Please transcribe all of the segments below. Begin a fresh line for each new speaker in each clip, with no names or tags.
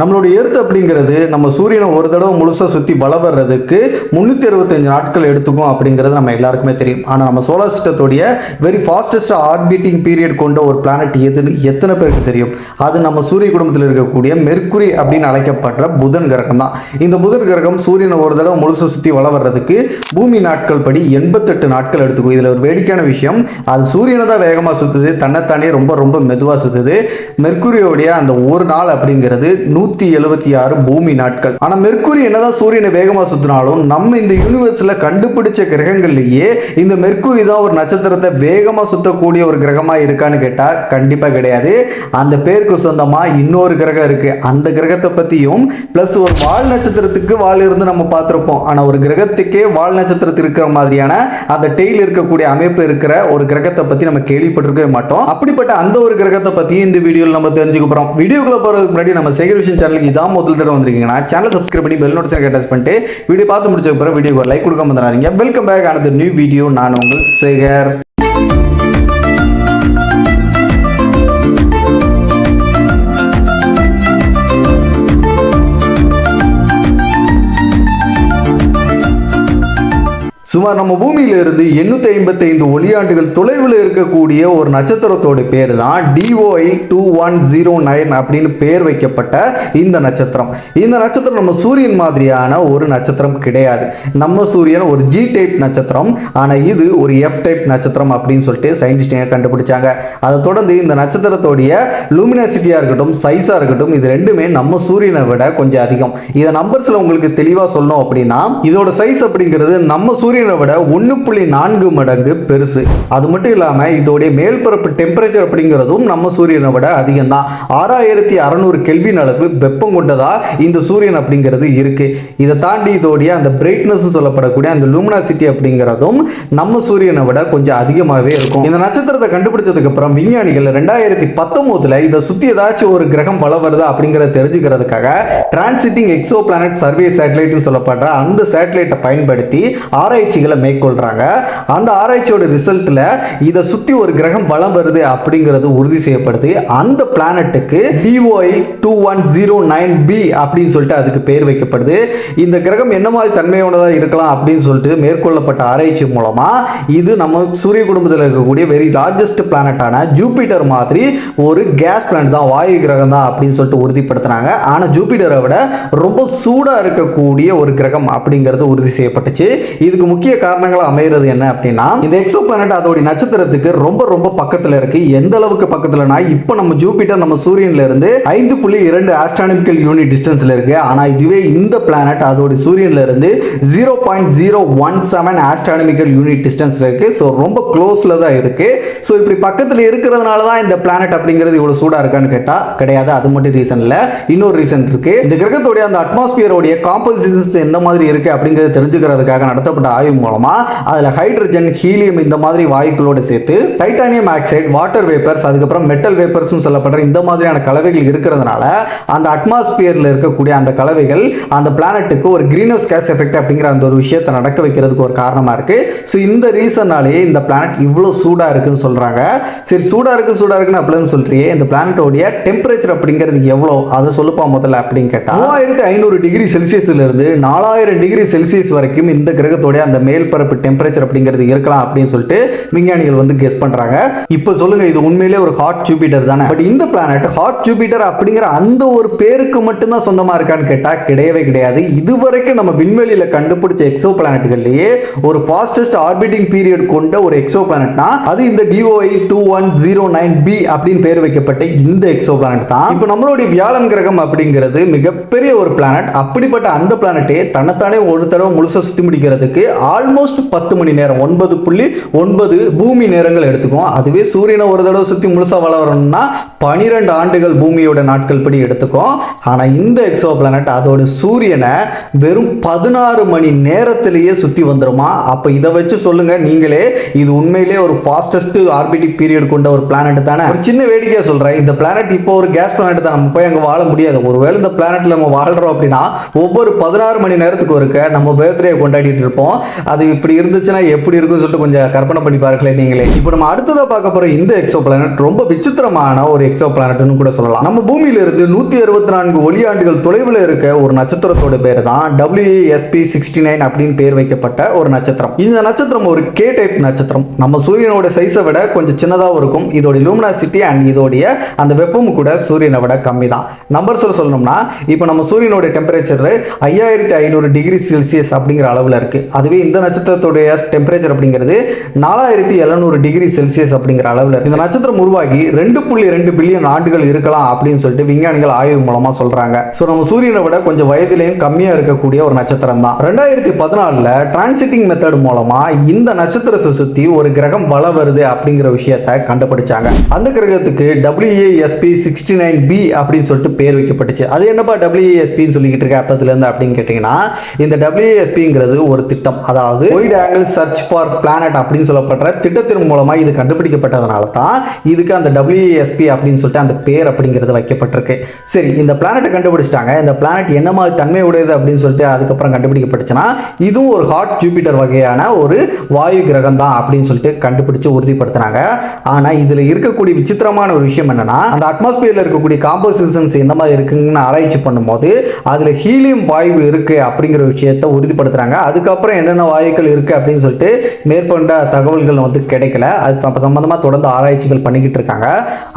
நம்மளுடைய எர்த் அப்படிங்கிறது நம்ம சூரியனை ஒரு தடவை முழுசாக சுற்றி வள வர்றதுக்கு முந்நூற்றி அறுபத்தஞ்சு நாட்கள் எடுத்துக்கும் அப்படிங்கிறது நம்ம எல்லாருக்குமே தெரியும். ஆனால் நம்ம சோலார் சிஸ்டத்துடைய வெரி ஃபாஸ்டஸ்ட் ஆர்பிட்டிங் பீரியட் கொண்ட ஒரு பிளானட் எதுன்னு எத்தனை பேருக்கு தெரியும்? அது நம்ம சூரிய குடும்பத்தில் இருக்கக்கூடிய மெர்க்குரி அப்படின்னு அழைக்கப்படுற புதன் கிரகம் தான். இந்த புதன் கிரகம் சூரியனை ஒரு தடவை முழுசாக சுற்றி வள வர்றதுக்கு பூமி நாட்கள் படி எண்பத்தெட்டு நாட்கள் எடுத்துக்கும். இதில் ஒரு வேடிக்கையான விஷயம் அது சூரியனை தான் வேகமாக சுற்றுது தன்னைத்தானே ரொம்ப ரொம்ப மெதுவாக சுற்றுது மெர்க்குரியோடைய அந்த ஒரு நாள் அப்படிங்கிறது நூற்றி எழுபத்தி ஆறு பூமி நாட்கள். ஆனால் மெர்க்குரி என்னதான் சூரியனை வேகமா சுத்தினாலும் நம்ம இந்த யூனிவர்ஸ்ல கண்டுபிடிச்ச கிரகங்கள்லேயே இந்த மெர்க்குரி தான் ஒரு நட்சத்திரத்தை வேகமா சுற்றக்கூடிய ஒரு கிரகமா இருக்கான்னு கேட்டால் கண்டிப்பாக கிடையாது. அந்த பேருக்கு சொந்தமா இன்னொரு கிரகம் இருக்கு. அந்த கிரகத்தை பற்றியும் ப்ளஸ் ஒரு வால் நட்சத்திரத்துக்கு வால் இருந்து நம்ம பார்த்துருப்போம். ஆனா ஒரு கிரகத்துக்கே வால் நட்சத்திரத்துக்கு இருக்கிற மாதிரியான அந்த டெய்ல் இருக்கக்கூடிய அமைப்பு இருக்கிற ஒரு கிரகத்தை பத்தி நம்ம கேள்விப்பட்டிருக்கவே மாட்டோம். அப்படிப்பட்ட அந்த ஒரு கிரகத்தை பற்றியும் இந்த வீடியோவில் நம்ம தெரிஞ்சுக்க போறோம். வீடியோக்குள்ள போறதுக்கு முன்னாடி நம்ம சேகர் விஷன் சேனலுக்கு இதான் முதல் தடவை வந்திருக்கீங்கன்னா சேனல் சப்ஸ்கிரைப் பண்ணி பெல் நோட்டிஃபிகேஷன் அட்டாச் பண்ணிட்டு வீடியோ பார்த்து முடிச்ச அப்புறம் வீடியோக்கு லைக் கொடுக்க மறந்துடாதீங்க. வெல்கம் பேக் ஆனது நியூ வீடியோ நான் உங்கள் சேகர். சுமார் நம்ம பூமியில இருந்து எண்ணூத்தி ஐம்பத்தி ஐந்து ஒளியாண்டுகள் தொலைவில் இருக்கக்கூடிய ஒரு நட்சத்திரத்தோட பேர் தான் TOI two one zero nine அப்படின்னு பேர் வைக்கப்பட்ட இந்த நட்சத்திரம். இந்த நட்சத்திரம் நம்ம சூரியன் மாதிரியான ஒரு நட்சத்திரம் கிடையாது. நம்ம சூரியன் ஒரு ஜி டைப் நட்சத்திரம். ஆனால் இது ஒரு எஃப் டைப் நட்சத்திரம் அப்படின்னு சொல்லிட்டு சயின்டிஸ்டுங்க கண்டுபிடிச்சாங்க. அதை தொடர்ந்து இந்த நட்சத்திரத்தோடைய லூமினாசிட்டியாக இருக்கட்டும் சைஸாக இருக்கட்டும் இது ரெண்டுமே நம்ம சூரியனை விட கொஞ்சம் அதிகம். இதை நம்பர்ஸில் உங்களுக்கு தெளிவாக சொல்லணும் அப்படின்னா இதோட சைஸ் அப்படிங்கிறது நம்ம சூரியன் சூரியனை விட ஒன்று புள்ளி நான்கு மடங்கு பெருசு. அது மட்டும் இல்லாமல் இதோடைய மேல்பரப்பு டெம்பரேச்சர் அப்படிங்கிறதும் நம்ம சூரியனை விட அதிகம் தான் ஆறாயிரத்தி அறநூறு கெல்வின் அளவு வெப்பம் கொண்டதா இந்த சூரியன் அப்படிங்கிறது இருக்குது இதை தாண்டி இதோடைய அந்த பிரைட்னஸ் சொல்லப்படக்கூடிய அந்த லூமினாசிட்டி அப்படிங்கிறதும் நம்ம சூரியனை விட கொஞ்சம் அதிகமாகவே இருக்கும். இந்த நட்சத்திரத்தை கண்டுபிடிச்சதுக்கு அப்புறம் விஞ்ஞானிகள் ரெண்டாயிரத்தி பத்தொம்போதில் இதை சுற்றி ஏதாச்சும் ஒரு கிரகம் வள வருதா அப்படிங்கிறத தெரிஞ்சுக்கிறதுக்காக டிரான்சிட்டிங் எக்ஸோ பிளானட் சர்வே சேட்டலைட்னு சொல்லப்படுற அந்த சேட்டலைட்டை பயன்படுத்தி ஆராய்ச்சி ஆராய்ச்சிகளை மேற்கொள்கிறாங்க அந்த ஆராய்ச்சியோட ரிசல்ட்டில் இதை சுற்றி ஒரு கிரகம் வளம் வருது அப்படிங்கிறது உறுதி செய்யப்படுது. அந்த பிளானட்டுக்கு TOI two one zero nine B அப்படின்னு சொல்லிட்டு அதுக்கு பேர் வைக்கப்படுது. இந்த கிரகம் என்ன மாதிரி தன்மையோடதாக இருக்கலாம் அப்படின்னு சொல்லிட்டு மேற்கொள்ளப்பட்ட ஆராய்ச்சி மூலமாக இது நம்ம சூரிய குடும்பத்தில் இருக்கக்கூடிய வெரி லார்ஜஸ்ட் பிளானட்டான ஜூபிட்டர் மாதிரி ஒரு கேஸ் பிளானட் தான் வாயு கிரகம் தான் அப்படின்னு சொல்லிட்டு உறுதிப்படுத்தினாங்க. ஆனால் ஜூபிட்டரை விட ரொம்ப சூடாக இருக்கக்கூடிய ஒரு கிரகம் அப்படிங்கிறது உறுதி செய்யப்பட்டுச்சு. இதுக்கு முக்கிய முக்கிய காரணங்களாக அமைகிறது என்ன அப்படின்னா இந்த எக்ஸோ பிளானட் அதோடைய நட்சத்திரத்துக்கு ரொம்ப ரொம்ப பக்கத்தில் இருக்கு. எந்த அளவுக்கு பக்கத்துலனா இப்போ நம்ம ஜூபிட்டர் நம்ம சூரியன்ல இருந்து ஐந்து புள்ளி இரண்டு ஆஸ்ட்ரானமிக்கல் யூனிட் டிஸ்டன்ஸ்ல இருக்கு. ஆனால் இதுவே இந்த பிளானட் அதோட சூரியன்ல இருந்து zero point zero one seven astronomical unit டிஸ்டன்ஸ்ல இருக்கு. ஸோ ரொம்ப க்ளோஸ்ல தான் இருக்கு. ஸோ இப்படி பக்கத்தில் இருக்கிறதுனால தான் இந்த பிளானட் அப்படிங்கிறது இவ்வளோ சூடாக இருக்கான்னு கேட்டால் கிடையாது. அது மட்டும் ரீசன் இல்லை. இன்னொரு ரீசன் இருக்கு. இந்த கிரகத்தோடைய அந்த அட்மாஸ்பியரோடைய காம்போசிஷன்ஸ் எந்த மாதிரி இருக்கு அப்படிங்கிறது தெரிஞ்சுக்கிறதுக்காக நடத்தப்பட்ட ஆய்வு மூலமாக அதில் ஹைட்ரஜன் ஹீலியம் இந்த மாதிரி வாயுக்களோடு சேர்த்து டைட்டானியம் ஆக்சைடு வாட்டர் வேப்பர்ஸ் அதுக்கப்புறம் மெட்டல் வேப்பர்ஸ்னு சொல்லப்படுற இந்த மாதிரியான கலவைகள் இருக்கிறதுனால அந்த அட்மாஸ்பியரில் இருக்கக்கூடிய அந்த கலவைகள் அந்த பிளானட்டுக்கு ஒரு கிரீன் ஹவுஸ் கேஸ் எஃபெக்ட் அப்படிங்கிற அந்த ஒரு விஷயத்தை நடக்க வைக்கிறதுக்கு ஒரு காரணமாக இருக்கு. ஸோ இந்த ரீசன்னாலேயே இந்த பிளானட் இவ்வளோ சூடாக இருக்குன்னு சொல்கிறாங்க சரி சூடாக இருக்குது சூடாக இருக்குன்னு அப்படின்னு சொல்கிறியே இந்த பிளானட்டோடைய டெம்பரேச்சர் அப்படிங்கிறது எவ்வளோ? அதை சொல்லுப்பா முதல்ல அப்படின்னு கேட்டால் மூவாயிரத்து ஐநூறு டிகிரி செல்சியஸ்லேருந்து நாலாயிரம் டிகிரி செல்சியஸ் வரைக்கும் இந்த கிரகத்தோடைய அந்த மேல்பரப்பு டெம்பரேச்சர் அப்படிங்கிறது இருக்கலாம் அப்படின்னு சொல்லிட்டு விஞ்ஞானிகள் வந்து கெஸ் பண்றாங்க. இப்போ சொல்லுங்க இது உண்மையிலே ஒரு ஹாட் ஜூபிட்டர் தானே? பட் இந்த பிளானட் ஹாட் ஜூபிட்டர் அப்படிங்கிற அந்த ஒரு பேருக்கு மட்டும்தான் சொந்தமா இருக்கான்னு கேட்டா கிடையவே கிடையாது. இதுவரைக்கும் நம்ம விண்வெளியில கண்டுபிடிச்ச எக்ஸோ பிளானட்டுகள்லயே ஒரு ஃபாஸ்டஸ்ட் ஆர்பிட்டிங் பீரியட் கொண்ட ஒரு எக்ஸோ பிளானட்னா அது இந்த TOI two one zero nine B அப்படின்னு பேர் வைக்கப்பட்ட இந்த எக்ஸோ பிளானட் தான். இப்போ நம்மளுடைய வியாழன் கிரகம் அப்படிங்கிறது மிகப்பெரிய ஒரு பிளானட் அப்படிப்பட்ட அந்த பிளானட்டே தன்னைத்தானே ஒரு தடவை முழுசா சுத்தி முடிக்கிறதுக்கு ஆல்மோஸ்ட் பத்து மணி நேரம் ஒன்பது புள்ளி ஒன்பது பூமி நேரங்கள் எடுத்துக்கும் அதுவே சூரியனை ஒரு தடவை சுற்றி முழுசாக வளரணும்னா பனிரெண்டு ஆண்டுகள் பூமியோட நாட்கள் படி எடுத்துக்கும் ஆனால் இந்த எக்ஸோ பிளானட் அதோட சூரியனை வெறும் பதினாறு மணி நேரத்திலேயே சுற்றி வந்துடுமா அப்போ இதை வச்சு சொல்லுங்க நீங்களே. இது உண்மையிலே ஒரு ஃபாஸ்டஸ்ட் ஆர்பிட்டிக் பீரியட் கொண்ட ஒரு பிளானட் தானே? ஒரு சின்ன வேடிக்கையாக சொல்கிறேன் இந்த பிளானட் இப்போ ஒரு கேஸ் பிளானட் தான். நம்ம போய் அங்கே வாழ முடியாது. ஒருவேளை இந்த பிளானட்ல நம்ம வாழ்கிறோம் அப்படின்னா ஒவ்வொரு பதினாறு மணி நேரத்துக்கு ஒருக்க நம்ம பர்த்டே கொண்டாடிட்டு இருப்போம். அது இப்படி இருந்துச்சுன்னா எப்படி இருக்கும்னு சொல்லிட்டு கொஞ்சம் கற்பனை பண்ணி பார்க்கல நீங்களே. இப்போ நம்ம அடுத்ததாக பார்க்க போகிற இந்த எக்ஸோ பிளானட் ரொம்ப விசித்திரமான ஒரு எக்ஸோ பிளானட்னு கூட சொல்லலாம். நம்ம பூமியில இருந்து நூற்றி அறுபத்தி நான்கு ஒளியாண்டுகள் தொலைவில் இருக்க ஒரு நட்சத்திரத்தோட பேர் தான் டபிள்யூஎஸ்பி சிக்ஸ்டி நைன் அப்படின்னு பேர் வைக்கப்பட்ட ஒரு நட்சத்திரம். இந்த நட்சத்திரம் ஒரு கே டைப் நட்சத்திரம். நம்ம சூரியனோட சைஸை விட கொஞ்சம் சின்னதாகவும் இருக்கும். இதோட லூமினாசிட்டி அண்ட் இதோடைய அந்த வெப்பமும் கூட சூரியனை விட கம்மி தான் நம்பர் சொல்ல சொல்லணும்னா இப்போ நம்ம சூரியனோட டெம்பரேச்சர் ஐயாயிரத்தி ஐநூறு டிகிரி செல்சியஸ் அப்படிங்கிற அளவில் இருக்குது அதுவே இந்த நட்சத்திரத்துடைய டெம்பரேச்சர் அப்படிங்கிறது நாலாயிரத்தி எழுநூறு டிகிரி செல்சியஸ் அப்படிங்கிற அளவில் இந்த நட்சத்திரம் உருவாகி ரெண்டு புள்ளி ரெண்டு பில்லியன் ஆண்டுகள் இருக்கலாம் அப்படின்னு சொல்லிட்டு விஞ்ஞானிகள் ஆய்வு மூலமாக சொல்கிறாங்க ஸோ நம்ம சூரியனை விட கொஞ்சம் வயதிலையும் கம்மியாக இருக்கக்கூடிய ஒரு நட்சத்திரம் தான். ரெண்டாயிரத்தி பதினாலில் டிரான்சிட்டிங் மெத்தட் மூலமாக இந்த நட்சத்திரத்தை சுற்றி ஒரு கிரகம் வள வருது அப்படிங்கிற விஷயத்தை கண்டுபிடிச்சாங்க. அந்த கிரகத்துக்கு டபிள்யூஏஎஸ்பி சிக்ஸ்டி நைன் பி அப்படின்னு சொல்லிட்டு பேர் வைக்கப்பட்டுச்சு. அது என்னப்பா டபிள்யூஏஎஸ்பின்னு சொல்லிக்கிட்டு இருக்க அப்பத்துலேருந்து அப்படின்னு கேட்டிங்கன்னா இந்த டபிள்யூஏஎஸ்பிங்கிறது ஒரு திட்டம். அதாவது wide angle search for planet அப்படின்னு சொல்லப்படுற திட்டத்தின் மூலமாக இது கண்டுபிடிக்கப்பட்டதுனால தான் இதுக்கு அந்த டபிள்யூஎஸ்பி அப்படின்னு சொல்லிட்டு அந்த பேர் அப்படிங்கிறது வைக்கப்பட்டிருக்கு. சரி இந்த பிளானட்டை கண்டுபிடிச்சிட்டாங்க. இந்த பிளானட் என்ன மாதிரி தன்மை உடையது அப்படின்னு சொல்லிட்டு அதுக்கப்புறம் கண்டுபிடிக்கப்பட்டுச்சுன்னா இதுவும் ஒரு ஹாட் ஜூபிட்டர் வகையான ஒரு வாயு கிரகம் தான் அப்படின்னு சொல்லிட்டு கண்டுபிடிச்சு உறுதிப்படுத்தினாங்க. ஆனால் இதில் இருக்கக்கூடிய விசித்திரமான ஒரு விஷயம் என்னன்னா அந்த அட்மாஸ்பியரில் இருக்கக்கூடிய காம்போசிஷன்ஸ் என்ன மாதிரி இருக்குங்கன்னு ஆராய்ச்சி பண்ணும்போது அதில் ஹீலியம் வாயு இருக்குது அப்படிங்கிற விஷயத்தை உறுதிப்படுத்துகிறாங்க அதுக்கப்புறம் என்னென்ன வாயுக்கள் இருக்குது அப்படின்னு சொல்லிட்டு மேற்கொண்ட தகவல்கள் வந்து கிடைக்கல. அது சம்மந்தமாக தொடர்ந்து ஆராய்ச்சிகள் பண்ணிக்கிட்டு இருக்காங்க.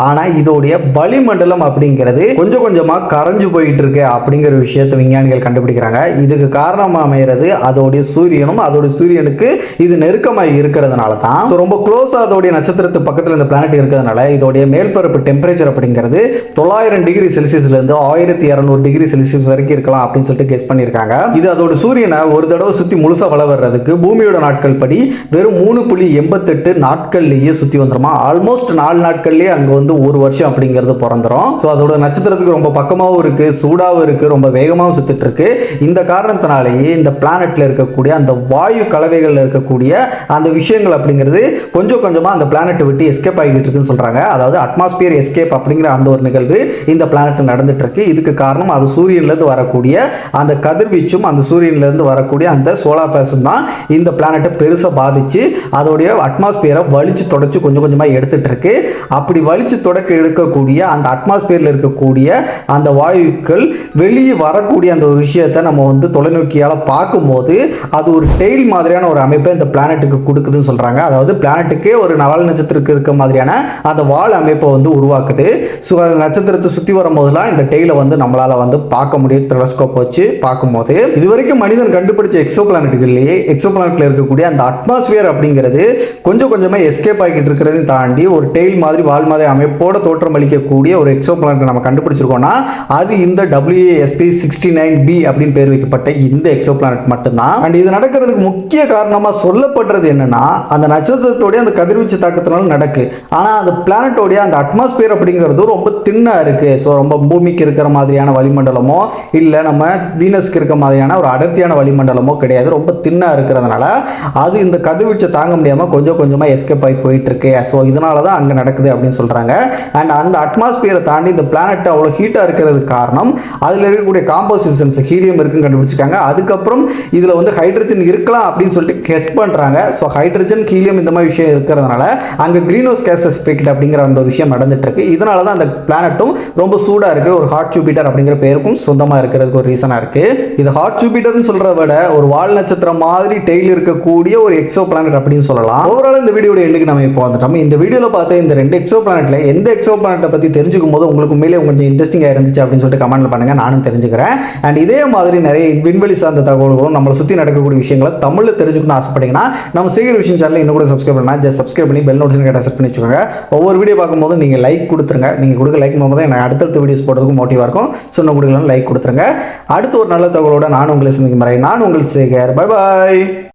ஆனால் இதோடைய வளிமண்டலம் அப்படிங்கிறது கொஞ்சம் கொஞ்சமாக கரைஞ்சு போயிட்டு இருக்கு அப்படிங்கிற விஷயத்தை விஞ்ஞானிகள் கண்டுபிடிக்கிறாங்க. இதுக்கு காரணமாக அமைகிறது அதோடைய சூரியனும் அதோடைய சூரியனுக்கு இது நெருக்கமாக இருக்கிறதுனால தான். ரொம்ப க்ளோஸாக அதோடைய நட்சத்திரத்து பக்கத்தில் இந்த பிளானட் இருக்கிறதுனால இதோடைய மேல்பரப்பு டெம்பரேச்சர் அப்படிங்கிறது தொள்ளாயிரம் டிகிரி செல்சியஸ்லேருந்து ஆயிரத்தி இரநூறு டிகிரி செல்சியஸ் வரைக்கும் இருக்கலாம் அப்படின்னு சொல்லிட்டு கெஸ் பண்ணியிருக்காங்க. இது அதோட சூரியனை ஒரு தடவை சுற்றி முழுசாக வள வர்றதுக்கு பூமியோட நாட்கள் படி வெறும் மூணு புள்ளி எண்பத்தெட்டு நாட்கள்லேயே சுற்றி வந்துடுமா ஆல்மோஸ்ட் நாலு நாட்கள்லேயே அங்கே வந்து ஒரு வருஷம் அப்படிங்கிறது பிறந்துரும். ஸோ அதோட நட்சத்திரத்துக்கு ரொம்ப பக்கமாகவும் இருக்குது சூடாகவும் இருக்கு ரொம்ப வேகமாகவும் சுற்றிட்டு இருக்கு. இந்த காரணத்தினாலேயே இந்த பிளானட்டில் இருக்கக்கூடிய அந்த வாயு கலவைகளில் இருக்கக்கூடிய அந்த விஷயங்கள் அப்படிங்கிறது கொஞ்சம் கொஞ்சமாக அந்த பிளானட்டை விட்டு எஸ்கேப் ஆகிட்டு இருக்குன்னு சொல்கிறாங்க அதாவது அட்மாஸ்பியர் எஸ்கேப் அப்படிங்கிற அந்த ஒரு நிகழ்வு இந்த பிளானட்டில் நடந்துட்டு இருக்கு. இதுக்கு காரணம் அது சூரியன்லேருந்து வரக்கூடிய அந்த கதிர்வீச்சும் அந்த சூரியன்லேருந்து வரக்கூடிய அந்த சோலார் ஃபேஸும் தான் இந்த பிளானட்டை பெருசாக பாதித்து அதோடைய அட்மாஸ்பியரை வலிச்சு தொடச்சி கொஞ்சம் கொஞ்சமாக எடுத்துகிட்டு இருக்கு. அப்படி வலிச்சு தொடக்க எடுக்கக்கூடிய அந்த அட்மாஸ்பியரில் இருக்கக்கூடிய அந்த வாயுக்கள் வெளியே வரக்கூடிய அந்த ஒரு விஷயத்தை நம்ம வந்து தொலைநோக்கியால் பார்க்கும்போது அது ஒரு டெய்ல் மாதிரியான ஒரு அமைப்பை இந்த பிளானட்டுக்கு கொடுக்குதுன்னு சொல்கிறாங்க அதாவது பிளானட்டுக்கே ஒரு நவல் நட்சத்திரத்துக்கு இருக்க மாதிரியான அந்த வால் அமைப்பை வந்து உருவாக்குது. ஸோ அந்த நட்சத்திரத்தை சுற்றி வரும்போதெல்லாம் இந்த டெய்லை வந்து நம்மளால் வந்து பார்க்க முடியும். டெலஸ்கோப் வச்சு பார்க்கும்போது. இது வரைக்கும் மனிதன் கண்டுபிடிச்ச எக்ஸோ பிளானட்டுகள்லேயே எக்ஸோபிளானில் இருக்கக்கூடிய அந்த அட்மாஸ்பியர் அப்படிங்கிறது கொஞ்சம் கொஞ்சமாக எஸ்கேப் ஆகிட்டு இருக்கிறதையும் தாண்டி ஒரு டெய்ல் மாதிரி வால் மாதிரி அமைப்போட தோற்றம் அளிக்கக்கூடிய ஒரு எக்ஸோ நம்ம கண்டுபிடிச்சிருக்கோம்னா அது இந்த டபிள்யூஎஸ்பி சிக்ஸ்டி நைன் பி அப்படின்னு பேர் வைக்கப்பட்ட இந்த எக்ஸோ பிளானட் மட்டும்தான். அண்ட் இது நடக்கிறதுக்கு முக்கிய காரணமாக சொல்லப்படுறது என்னன்னா அந்த நட்சத்திரத்தோடைய அந்த கதிர்வீச்சு தாக்கத்தினால நடக்கு. ஆனால் அந்த பிளானட்டோடைய அந்த அட்மாஸ்பியர் அப்படிங்கிறது ரொம்ப தின்னாக இருக்கு. ஸோ ரொம்ப பூமிக்கு இருக்கிற மாதிரியான வளிமண்டலமோ இல்லை நம்ம வீனஸ்க்கு இருக்க மாதிரியான ஒரு அடர்த்தியான வளிமண்டலமோ கிடையாது. ரொம்ப தின்னாக இருக்கிறதுனால அது இந்த கதிர்வீச்சை தாங்க முடியாமல் கொஞ்சம் கொஞ்சமாக எஸ்கேப் ஆகி போயிட்டுருக்கு. ஸோ இதனால தான் அங்கே நடக்குது அப்படின்னு சொல்கிறாங்க அண்ட் அந்த அட்மாஸ்பியரை தாண்டி இந்த பிளானட் அவ்வளோ ஹீட்டாக இருக்கிறது காரணம் அதில் இருக்கக்கூடிய காம்போசிஷன்ஸ் ஹீலியம் இருக்குன்னு கண்டுபிடிச்சிருக்காங்க. அதுக்கப்புறம் இதில் வந்து ஹைட்ரஜன் இருக்கலாம் அப்படின்னு சொல்லிட்டு கெஸ் பண்ணுறாங்க ஸோ ஹைட்ரஜன் ஹீலியம் இந்த மாதிரி விஷயம் இருக்கிறதுனால அங்கே க்ரீன் ஹவுஸ் எஃபெக்ட் அப்படிங்கிற அந்த ஒரு விஷயம் நடந்துட்டுருக்கு. இதனால தான் அந்த பிளானட்டும் ரொம்ப சூடாக இருக்குது ஒரு ஹாட் ஜூபிட்டர் அப்படிங்கிற பேருக்கும் சொந்தமாக இருக்கிறதுக்கு ஒரு ரீசனாக இருக்குது இது ஹாட் ஜூபிட்டர்னு சொல்கிறத விட ஒரு வால் நட்சத்திரமாக மாதிரி டெய்ல் இருக்கக்கூடிய ஒரு எக்ஸோ பிளானட் அப்படின்னு சொல்லலாம். ஓவரால் இந்த வீடியோட எண்டுக்கு நம்ம இப்போ வந்துட்டோம். இந்த வீடியோவில் பார்த்த இந்த ரெண்டு எக்ஸோ பிளானட்ல எந்த எக்ஸோ பிளானட்டை பற்றி தெரிஞ்சுக்கும் போது உங்களுக்கு உண்மையிலே கொஞ்சம் இன்ட்ரெஸ்டிங்காக இருந்துச்சு அப்படின்னு சொல்லிட்டு கமெண்ட்ல பண்ணுங்க. நானும் தெரிஞ்சுக்கிறேன். அண்ட் இதே மாதிரி நிறைய விண்வெளி சார்ந்த தகவல்களும் நம்மளை சுற்றி நடக்கக்கூடிய விஷயங்களை தமிழில் தெரிஞ்சுக்கணும்னு ஆசைப்பட்டீங்கன்னா நம்ம சீக்கிர விஷயம் சேனல் இன்னும் கூட சப்ஸ்கிரைப் பண்ணலாம். ஜஸ்ட் சப்ஸ்கிரைப் பண்ணி பெல் நோட்டிஃபிகேஷன் கேட்டால் செட் பண்ணி வச்சுக்கோங்க. ஒவ்வொரு வீடியோ பார்க்கும்போது நீங்கள் லைக் கொடுத்துருங்க. நீங்கள் கொடுக்க லைக் பண்ணும்போது எனக்கு அடுத்தடுத்த வீடியோஸ் போடுறதுக்கு மோட்டிவாக இருக்கும். சொன்ன கொடுக்கலாம் லைக் கொடுத்துருங்க. அடுத்து ஒரு நல்ல தகவலோட நான் உங்களை சந்திக்கும் வரை நான் உங்கள் சேகர் பை பாய் Bye!